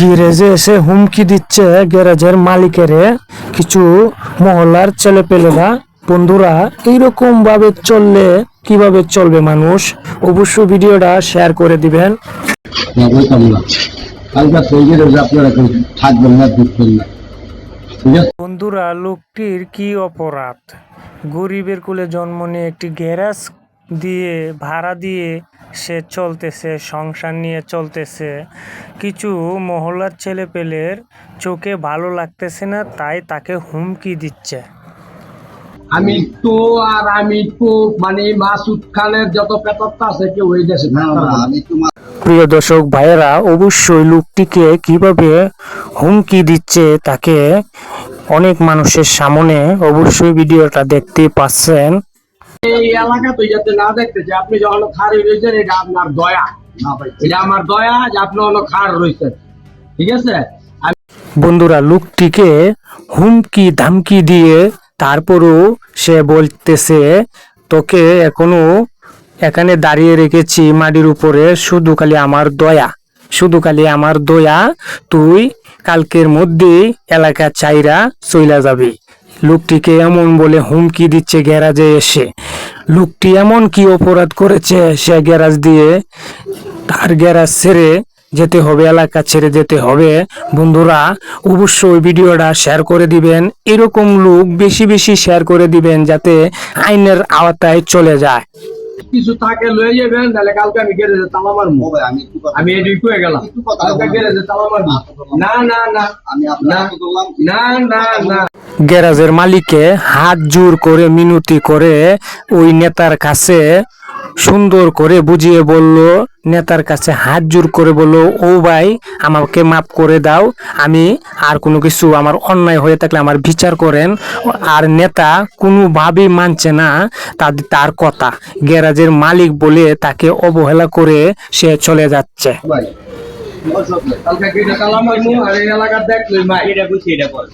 গ্যারেজে এসে হুমকি দিচ্ছে গ্যারেজের মালিকেরে, কিছু মহল্লার ছেলেপেলেরা, বন্ধুরা এইরকম ভাবে চললে কীভাবে চলবে মানুষ? অবশ্যই ভিডিওটা শেয়ার করে দিবেন। বন্ধুরা, লোকটির কি অপরাধ? গরিবের কুলে জন্ম নিয়ে একটি গ্যারাজ দিয়ে, ভাড়া দিয়ে সে চলতেছে সংসার নিয়ে চলতেছে। কিছু মহল্লার ছেলেপেলের চোখে ভালো লাগতেছে না তাই তাকে হুমকি দিচ্ছে। আমি তো আর আমি তো মানে মাসুদ খানের যত পেতরটা আছে কেউ ওই দেশে আমি তো প্রিয় দর্শক ভাইয়েরা অবশ্যই লোকটিকে কীভাবে হুমকি দিচ্ছে তাকে অনেক মানুষের সামনে অবশ্যই ভিডিওটা দেখতে পাচ্ছেন। এই এলাকা তো যাতে না দেখতে যে আপনি যখন খারি রয়েছেন এটা আপনার দয়া। এটা আমার দয়া যে আপনি খার রয়েছেন। ঠিক আছে? বন্ধুরা লোকটিকে হুমকি ধামকি দিয়ে তারপরও সে বলতেছে তোকে এখনও এখানে দাঁড়িয়ে রেখেছি মাটির উপরে শুধু খালি আমার দয়া। শুধু খালি আমার দয়া তুই কালকের মধ্যেই এলাকা চাইরা চইলা যাবি। লোকটিকে এমন বলে হুমকি দিচ্ছে গ্যারাজে এসে। লোকটি এমন কি অপরাধ করেছে, সে গ্যারাজ দিয়ে তার গ্যারাজ ছেড়ে যেতে হবে, এলাকা ছেড়ে যেতে হবে। বন্ধুরা, অবশ্যই ভিডিওটা শেয়ার করে দিবেন। এরকম লোক বেশি বেশি শেয়ার করে দিবেন যাতে আইনের আওতায় চলে যায়। কিছু থাকে লয়ে যাবেন তাহলে কালকে আমি গ্যারেজে তালা মারবো। আমি এদিক হয়ে গেলাম। কালকে গ্যারেজে তালা মারবো। না না না না। না না না গ্যারাজের মালিকে হাত জোর করে মিনতি করে ওই নেতার কাছে সুন্দর করে বুঝিয়ে বলল নেতার কাছে হাত জোর করে বলল ও ভাই আমাকে মাফ করে দাও আমি আর কোনো কিছু আমার অন্যায় হয়ে থাকলে আমার বিচার করেন। আর নেতা কোনোভাবেই মানছে না তাদের তার কথা। গ্যারাজের মালিক বলে তাকে অবহেলা করে সে চলে যাচ্ছে। কালকে আর এই এলাকার এটা এটা বল।